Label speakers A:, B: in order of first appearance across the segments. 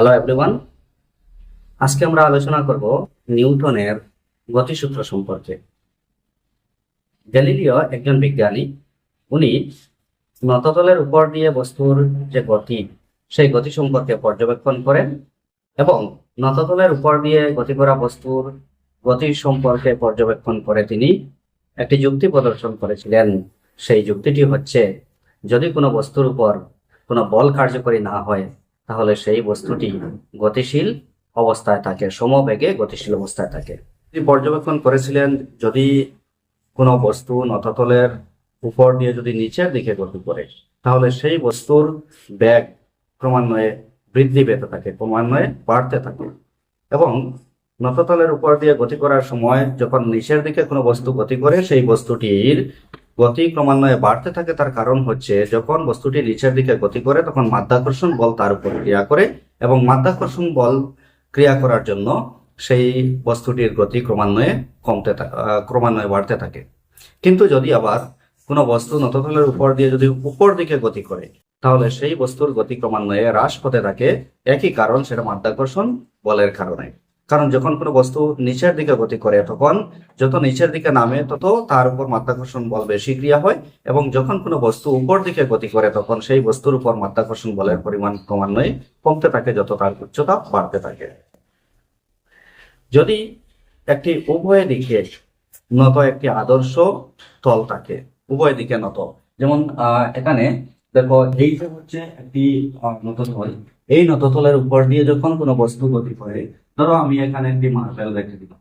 A: Hello everyone আজকে আমরা আলোচনা করব নিউটনের গতিসূত্র সম্পর্কে। গ্যালিলিও একজন বিজ্ঞানী, উনি নততলের উপর দিয়ে বস্তুর যে গতি, সেই গতি সম্পর্কে পর্যবেক্ষণ করেন এবং নততলের উপর দিয়ে গতি করা বস্তুর গতি সম্পর্কে পর্যবেক্ষণ করে তিনি একটি যুক্তি প্রদর্শন করেছিলেন। সেই যুক্তিটি হচ্ছে, যদি কোনো বস্তুর উপর কোনো বল কার্যকরী না হয় তাহলে সেই বস্তুটি গতিশীল অবস্থায় থাকে, সমবেগে গতিশীল অবস্থায় থাকে। তিনি পর্যবেক্ষণ করেছিলেন, যদি কোনো বস্তু নততলের উপর দিয়ে যদি নিচের দিকে গতি করে, তাহলে সেই বস্তুর ব্যাগ ক্রমান্বয়ে বৃদ্ধি পেতে থাকে, ক্রমান্বয়ে বাড়তে থাকে। এবং নততলের উপর দিয়ে গতি করার সময় যখন নিচের দিকে কোনো বস্তু গতি করে, সেই বস্তুটির গতি ক্রমান্বয়ে বাড়তে থাকে, তার কারণ হচ্ছে যখন বস্তুটি নিচের দিকে গতি করে, তখন মাধ্যাকর্ষণ বল তার উপর ক্রিয়া করে এবং মাধ্যাকর্ষণ বল ক্রিয়া করার জন্য সেই বস্তুটির গতি ক্রমান্বয়ে কমতে ক্রমান্বয়ে বাড়তে থাকে। কিন্তু যদি আবার কোনো বস্তু নততলের উপর দিয়ে যদি উপর দিকে গতি করে, তাহলে সেই বস্তুর গতি ক্রমান্বয়ে হ্রাস হতে থাকে। একই কারণ, সেটা মাধ্যাকর্ষণ বলের কারণে। কারণ যখন কোনো বস্তু নিচের দিকে গতি করে তখন যত নিচের দিকে নামে তত তার উপর মাধ্যাকর্ষণ বল বেশি ক্রিয়া হয় এবং যখন কোনো বস্তু উপর দিকে গতি করে তখন সেই বস্তুর উপর মাধ্যাকর্ষণ বলের পরিমাণ ক্রমান্বয়ে কমতে থাকে, যত তার উচ্চতা বাড়তে থাকে। যদি একটি উভয় দিকে নত একটি আদর্শ তল থাকে, উভয় দিকে নত, যেমন এখানে দেখো এই যে হচ্ছে একটি আহ, নততল এই নততলের উপর দিয়ে যখন কোনো বস্তু গতি করে ধরো আমি এখানে একটি মার্বেল রেখে দিলাম।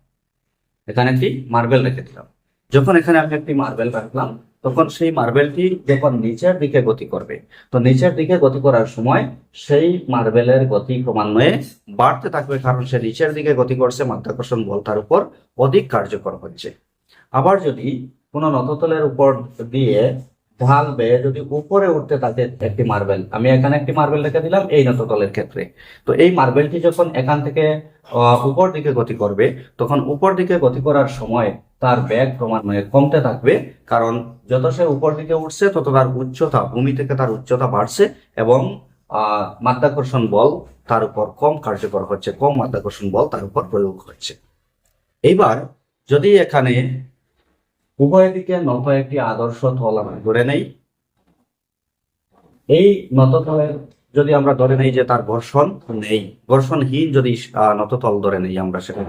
A: এখানে একটি মার্বেল রেখে দিলাম। যখন এখানে আমি একটি মার্বেল রাখলাম তখন সেই মার্বেলটি যখন নিচের দিকে গতি করবে তো নিচের দিকে গতি করার সময় সেই মার্বেলের গতি ক্রমান্বয়ে বাড়তে থাকবে কারণ সে নিচের দিকে গতি করছে মাধ্যাকর্ষণ বল তার উপর অধিক কার্যকর হচ্ছে। আবার যদি কোনো নততলের উপর দিয়ে বেয়ে যদি উপরে উঠতে থাকে একটি মার্বেল আমি এখানে একটি মার্বেল রেখে দিলাম, এই নততলের ক্ষেত্রে। তো এই মার্বেলটি যখন এখান থেকে উপর দিকে গতি করবে, তখন উপর দিকে গতি করার সময় তার ব্যাগ ক্রমান্বয়ে কমতে থাকবে, কারণ যত সে উপর দিকে উঠছে, তত তার উচ্চতা, ভূমি থেকে তার উচ্চতা বাড়ছে এবং মাধ্যাকর্ষণ বল তার উপর কম কার্যকর হচ্ছে, কম মাধ্যাকর্ষণ বল তার উপর প্রয়োগ হচ্ছে। এইবার যদি এখানে উভয় দিকে নত একটি আদর্শ তল আমরা ধরে নেই? এই নততলের যদি আমরা ধরে নেই যে তার ঘর্ষণ, নেই। ঘর্ষণহীন যদি নততল ধরে নেই আমরা সেটা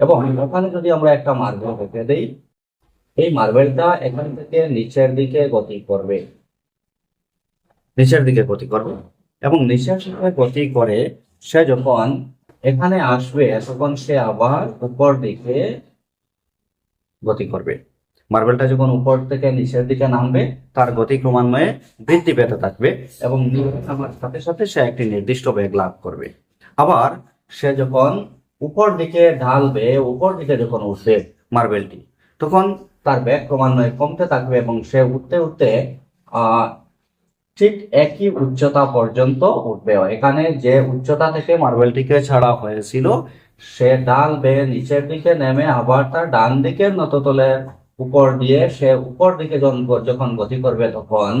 A: এবং ওখানে যদি আমরা একটা মার্বেল রেখে দেই, এই মার্বেলটা এখান থেকে নিচের দিকে গতি করবে। নিচের দিকে গতি করবে। এবং নিচের দিকে গতি করে সে যখন এখানে আসবে তখন সে আবার উপর দিকে গতি করবে। মার্বেলটা যখন উপর থেকে নিচের দিকে নামবে, তার গতি ক্রমান্বয়ে বৃদ্ধি পেতে থাকবে এবং সাথে সাথে সে একটি নির্দিষ্ট বেগ লাভ করবে। আবার সে যখন উপর দিকে ঢালবে, উপর দিকে যখন উঠবে মার্বেলটি, তখন তার বেগ ক্রমান্বয়ে কমতে থাকবে এবং সে উঠতে উঠতে ঠিক একই উচ্চতা পর্যন্ত উঠবে। এখানে যে উচ্চতা থেকে মার্বেলটিকে ছাড়া হয়েছিল সে ডাল বেয়ে নিচের দিকে নেমে আবার তার ডান দিকের নততলের উপর দিয়ে সে উপর দিকে যখন গতি করবে তখন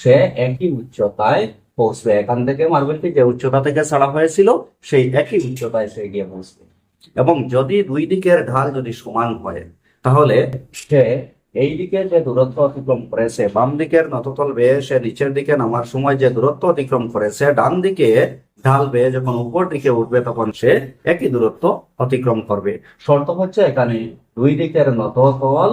A: সে একই উচ্চতায় পৌঁছবে। এখান থেকে মার্বেলটি যে উচ্চতা থেকে ছাড়া হয়েছিল, সেই একই উচ্চতায় সে গিয়ে পৌঁছবে। এবং যদি দুই দিকের ঢাল যদি সমান হয়, তাহলে সে এই দিকে যে দূরত্ব অতিক্রম করেছে, বাম দিকের নততল বেয়ে সে নিচের দিকে নামার সময় যে দূরত্ব অতিক্রম করেছে, ডান দিকে ঢাল বেয়ে যখন উপর দিকে উঠবে, তখন সে একই দূরত্ব অতিক্রম করবে। শর্ত হচ্ছে এখানে দুই দিকের নততল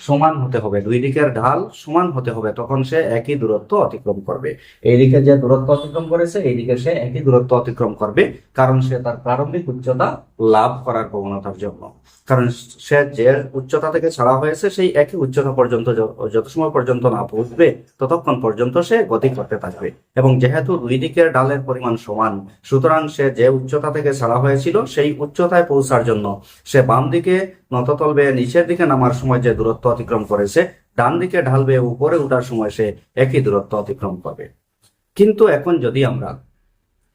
A: সমান হতে হবে, দুই দিকের ঢাল সমান হতে হবে, তখন সে একই দূরত্ব অতিক্রম করবে। এইদিকে যে দূরত্ব অতিক্রম করেছে, এইদিকে সে একই দূরত্ব অতিক্রম করবে, কারণ সে তার প্রারম্ভিক উচ্চতা লাভ করার প্রবণতার জন্য। কারণ সে যে উচ্চতা থেকে ছাড়া হয়েছে, সেই একই উচ্চতা পর্যন্ত যত সময় পর্যন্ত না পৌঁছবে, ততক্ষণ পর্যন্ত সে গতি করতে থাকবে। এবং যেহেতু দুই দিকের ডালের পরিমাণ সমান, সুতরাং সে যে উচ্চতা থেকে ছাড়া হয়েছিল, সেই উচ্চতায় পৌঁছার জন্য সে বাম দিকে নততল বেয়ে নিচের দিকে নামার সময় যে দূরত্ব অতিক্রম করেছে, ডান দিকে ঢাল বেয়ে উপরে ওঠার সময় সে একই দূরত্ব অতিক্রম করবে। কিন্তু এখন যদি আমরা,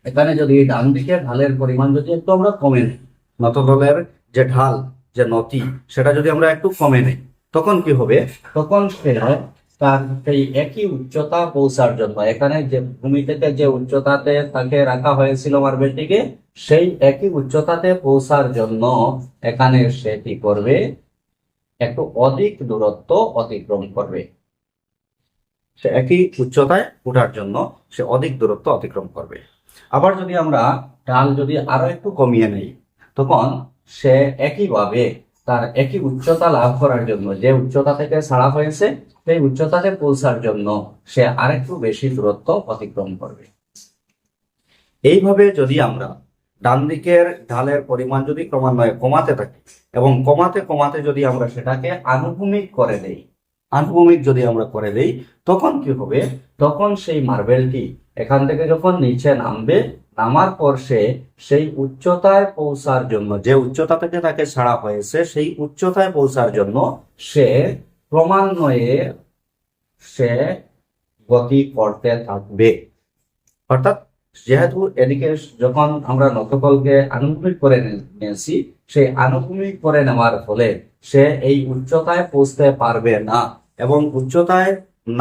A: এখানে যদি ডান দিকে ঢালের পরিমাণ যদি একটু আমরা কমে নিই নতদলের যে ঢাল যে নতি সেটা যদি আমরা একটু কমে নেই তখন কি হবে? তখন সে তার সেই একই উচ্চতা পৌঁছার জন্য এখানে যে ভূমি থেকে যে উচ্চতাতে তাকে রাখা হয়েছিল মার্বেলটিকে সেই একই উচ্চতাতে পৌঁছার জন্য এখানে সে কি করবে? একটু অধিক দূরত্ব অতিক্রম করবে। সে একই উচ্চতায় ওঠার জন্য সে অধিক দূরত্ব অতিক্রম করবে। আবার যদি আমরা ঢাল যদি আরও একটু কমিয়ে নেই তখন সে একইভাবে তার একই উচ্চতা লাভ করার জন্য, যে উচ্চতা থেকে ছাড়া হয়েছে সেই উচ্চতাতে পৌঁছার জন্য সে আরেকটু বেশি দূরত্ব অতিক্রম করবে। এইভাবে যদি আমরা ডান দিকের ঢালের পরিমাণ যদি ক্রমান্বয়ে কমাতে থাকি এবং কমাতে কমাতে যদি আমরা সেটাকে আনুভূমিক করে দেই, আনুভূমিক যদি আমরা করে দেই, তখন কি হবে? তখন সেই মার্বেলটি এখান থেকে যখন নিচে নামবে নামার পর সে সেই উচ্চতায় পৌঁছার জন্য, যে উচ্চতা থেকে তাকে ছাড়া হয়েছে, সেই উচ্চতায় পৌঁছার জন্য সে ক্রমান্বয়ে সে গতি করতে থাকবে। অর্থাৎ যেহেতু এদিকে যখন আমরা নকলকে আনুভূমিক করে নিয়েছি, সেই আনুভূমিক করে নেওয়ার ফলে সে এই উচ্চতায় পৌঁছতে পারবে না এবং উচ্চতায়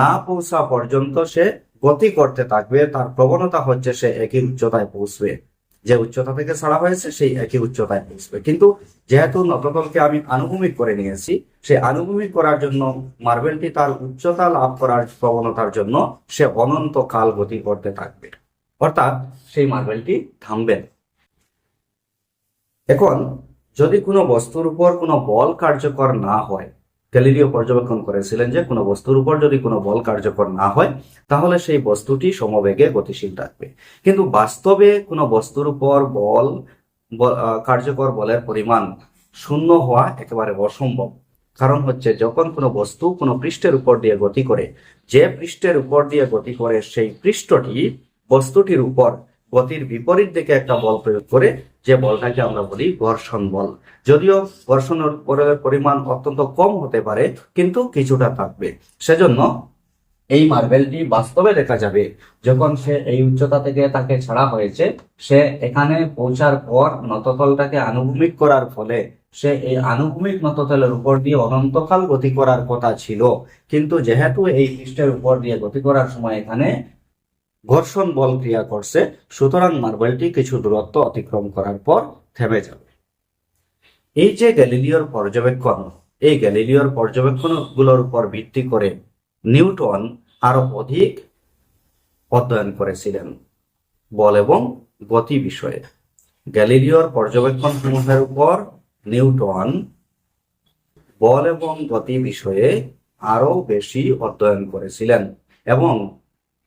A: না পৌঁছা পর্যন্ত সে গতি করতে থাকবে, তার প্রবণতা হচ্ছে সে একই উচ্চতায় পৌঁছবে। যে উচ্চতা থেকে ছাড়া হয়েছে, সেই একই উচ্চতায় পৌঁছবে। কিন্তু যেহেতু নততলকে আমি আনুভূমিক করে নিয়েছি সেই আনুভূমিক করার জন্য, মার্বেলটি তার উচ্চতা লাভ করার প্রবণতার জন্য, সে অনন্ত কাল গতি করতে থাকবে। অর্থাৎ সেই মার্বেলটি থামবে এখন, যদি কোনো বস্তুর উপর কোনো বল কার্যকর না হয় গ্যালিলিও পর্যবেক্ষণ করেছিলেন যে কোনো বস্তুর উপর যদি কোনো বল কার্যকর না হয়, তাহলে সেই বস্তুটি সমবেগে গতিশীল থাকবে। কিন্তু বাস্তবে কোনো বস্তুর উপর বল কার্যকর বলের পরিমাণ শূন্য হওয়া একেবারে অসম্ভব। কারণ হচ্ছে যখন কোনো বস্তু কোনো পৃষ্ঠের উপর দিয়ে গতি করে, যে পৃষ্ঠের উপর দিয়ে গতি করে সেই পৃষ্ঠটি বস্তুটির উপর গতির বিপরীত দিকে একটা বল প্রয়োগ করে যে বলটাকে আমরা বলি ঘর্ষণ বল। যদিও ঘর্ষণের পরিমাণ অত্যন্ত কম হতে পারে, কিন্তু কিছুটা থাকবে। সেজন্য এই মার্বেলটি বাস্তবে দেখা যাবে, যখন সে এই উচ্চতা থেকে তাকে ছাড়া হয়েছে, সে এখানে পৌঁছার পর নততলটাকে আনুভূমিক করার ফলে সে এই আনুভূমিক নততলের উপর দিয়ে অনন্তকাল গতি করার কথা ছিল। কিন্তু যেহেতু এই পৃষ্ঠের উপর দিয়ে গতি করার সময় এখানে ঘর্ষণ বল ক্রিয়া করছে, সুতরাং মার্বেলটি কিছু দূরত্ব অতিক্রম করার পর থেমে যাবে। এই যে গ্যালিলিওর পর্যবেক্ষণ, এই গ্যালিলিওর পর্যবেক্ষণগুলোর উপর ভিত্তি করে নিউটন আরও অধিক অধ্যয়ন করেছিলেন বল এবং গতি বিষয়ে। গ্যালিলিওর পর্যবেক্ষণ সমূহের উপর নিউটন বল এবং গতি বিষয়ে আরও বেশি অধ্যয়ন করেছিলেন এবং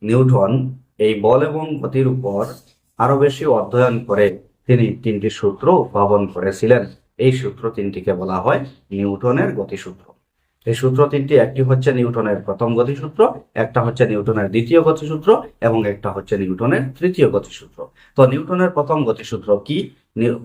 A: নিউটন এই বল এবং গতির উপর আরও বেশি অধ্যয়ন করে তিনি তিনটি সূত্র উদ্ভাবন করেছিলেন। এই সূত্র তিনটিকে বলা হয় নিউটনের গতিসূত্র। এই সূত্র তিনটি, একটি হচ্ছে নিউটনের প্রথম গতিসূত্র, একটা হচ্ছে নিউটনের দ্বিতীয় গতিসূত্র এবং একটা হচ্ছে নিউটনের তৃতীয় গতিসূত্র। তো নিউটনের প্রথম গতিসূত্র কি?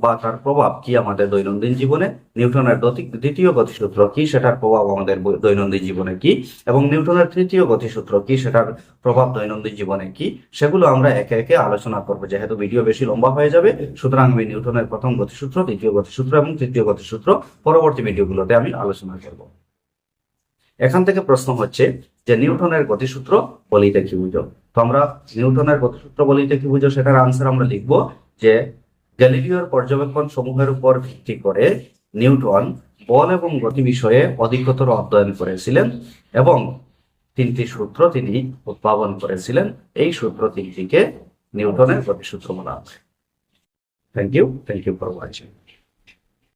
A: বা তার প্রভাব কি আমাদের দৈনন্দিন জীবনে? নিউটনের দ্বিতীয় গতিসূত্র কি? সেটার প্রভাব আমাদের দৈনন্দিন জীবনে কি? এবং নিউটনের তৃতীয় গতিসূত্র কি? সেটার প্রভাব দৈনন্দিন জীবনে কি? সেগুলো আমরা একে একে আলোচনা করব। যেহেতু ভিডিও বেশি লম্বা হয়ে যাবে, সুতরাং আমি নিউটনের প্রথম গতিসূত্র, দ্বিতীয় গতিসূত্র এবং তৃতীয় গতিসূত্র পরবর্তী ভিডিওগুলোতে আমি আলোচনা করব। এখান থেকে প্রশ্ন হচ্ছে যে নিউটনের গতিসূত্র বলিতে কি বুঝো? তো আমরা নিউটনের গতিসূত্র বলিতে কি বুঝো? সেটার আনসার আমরা লিখব যে গ্যালিলিওর পর্যবেক্ষণ সমূহের উপর ভিত্তি করে নিউটন বল এবং গতি বিষয়ে অধিকতর অধ্যয়ন করেছিলেন এবং তিনটি সূত্র তিনি উদ্ভাবন করেছিলেন। এই সূত্র তিনটিকে নিউটনের গতিসূত্র বলা হয় thank you thank you for watching